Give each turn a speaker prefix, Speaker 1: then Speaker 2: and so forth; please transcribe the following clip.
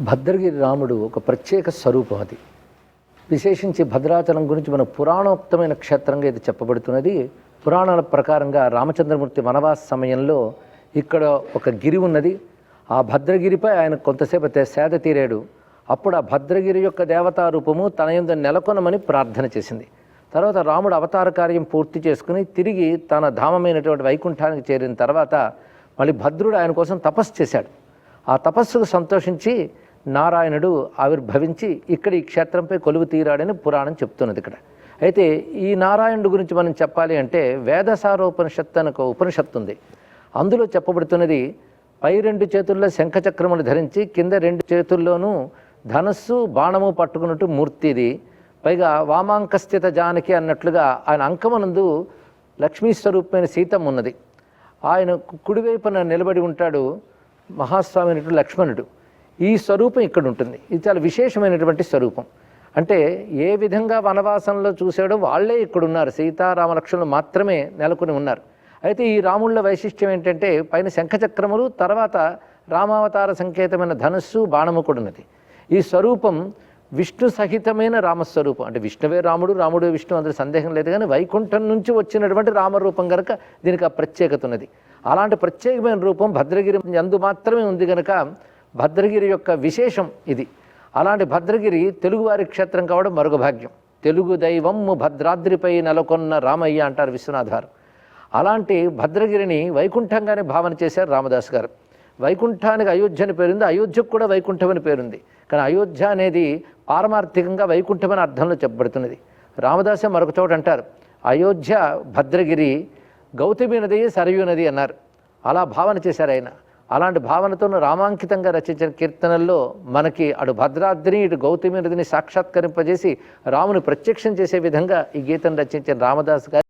Speaker 1: భద్రగిరి రాముడు ఒక ప్రత్యేక స్వరూపం అది. విశేషించి భద్రాచలం గురించి మన పురాణోక్తమైన క్షేత్రంగా ఇది చెప్పబడుతున్నది. పురాణాల ప్రకారంగా రామచంద్రమూర్తి వనవాస సమయంలో ఇక్కడ ఒక గిరి ఉన్నది. ఆ భద్రగిరిపై ఆయన కొంతసేపు సేద తీరాడు. అప్పుడు ఆ భద్రగిరి యొక్క దేవతా రూపము తన యందు నెలకొనమని ప్రార్థన చేసింది. తర్వాత రాముడు అవతార కార్యం పూర్తి చేసుకుని తిరిగి తన ధామమైనటువంటి వైకుంఠానికి చేరిన తర్వాత మళ్ళీ భద్రుడు ఆయన కోసం తపస్సు చేశాడు. ఆ తపస్సుకు సంతోషించి నారాయణుడు ఆవిర్భవించి ఇక్కడ ఈ క్షేత్రంపై కొలువు తీరాడని పురాణం చెప్తున్నది ఇక్కడ. అయితే ఈ నారాయణుడు గురించి మనం చెప్పాలి అంటే వేదసారోపనిషత్తు అని ఒక ఉపనిషత్తు ఉంది. అందులో చెప్పబడుతున్నది పై రెండు చేతుల్లో శంఖచక్రములు ధరించి కింద రెండు చేతుల్లోనూ ధనస్సు బాణము పట్టుకున్నట్టు మూర్తి ఇది పైగా వామాంకస్థిత జానకి అన్నట్లుగా ఆయన అంకమనందు లక్ష్మీ స్వరూపమైన సీతం ఉన్నది. ఆయన కుడివైపున నిలబడి ఉంటాడు మహాస్వామి లక్ష్మణుడు. ఈ స్వరూపం ఇక్కడ ఉంటుంది. ఇది చాలా విశేషమైనటువంటి స్వరూపం. అంటే ఏ విధంగా వనవాసంలో చూసాడో వాళ్ళే ఇక్కడున్నారు సీతారామ లక్ష్మణులు మాత్రమే నెలకొని ఉన్నారు. అయితే ఈ రాముళ్ళ వైశిష్ట్యం ఏంటంటే పైన శంఖచక్రములు తర్వాత రామావతార సంకేతమైన ధనుస్సు బాణము కూడా ఉన్నది. ఈ స్వరూపం విష్ణు సహితమైన రామస్వరూపం. అంటే విష్ణువే రాముడు రాముడు విష్ణు అందులో సందేహం లేదు కానీ వైకుంఠం నుంచి వచ్చినటువంటి రామరూపం కనుక దీనికి ఆ ప్రత్యేకత ఉన్నది. అలాంటి ప్రత్యేకమైన రూపం భద్రగిరి అందు మాత్రమే ఉంది కనుక భద్రగిరి యొక్క విశేషం ఇది. అలాంటి భద్రగిరి తెలుగువారి క్షేత్రం కావడం మరొక భాగ్యం. తెలుగు దైవము భద్రాద్రిపై నెలకొన్న రామయ్య అంటారు విశ్వనాథారు. అలాంటి భద్రగిరిని వైకుంఠంగానే భావన చేశారు రామదాస్ గారు. వైకుంఠానికి అయోధ్య అని పేరుంది అయోధ్యకు కూడా వైకుంఠం అని పేరుంది. కానీ అయోధ్య అనేది పారమార్థికంగా వైకుంఠం అనే అర్థంలో చెప్పబడుతున్నది. రామదాసే మరొక చోట అంటారు అయోధ్య భద్రగిరి గౌతమి నది సరయూ నది అన్నారు. అలా భావన చేశారు ఆయన. అలాంటి భావనతో రామాంకితంగా రచించిన కీర్తనల్లో మనకి అటు భద్రాద్రిని ఇటు గౌతమి నదిని సాక్షాత్కరింపజేసి రాముని ప్రత్యక్షం చేసే విధంగా ఈ గీతను రచించిన రామదాస్ గారు